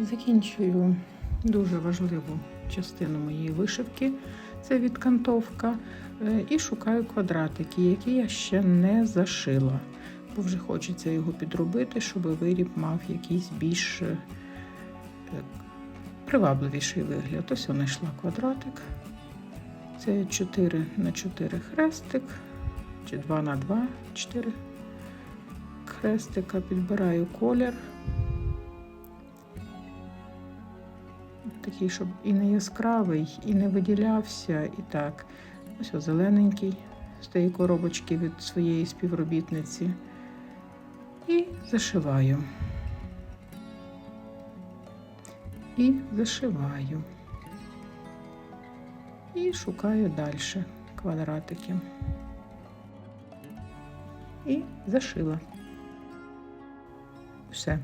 Закінчую дуже важливу частину моєї вишивки. Це відкантовка. Е, І шукаю квадратики, які я ще не зашила. Бо вже хочеться його підробити, щоб виріб мав якийсь більш е, привабливіший вигляд. Ось я знайшла квадратик. Це 4 на 4 хрестик, чи 2 на 2, 4 хрестика. Підбираю колір. Такий, щоб і не яскравий, і не виділявся, і так. Ось о, зелененький з тієї коробочки від своєї співробітниці. І зашиваю. І зашиваю. І шукаю далі квадратики. І зашила. Все.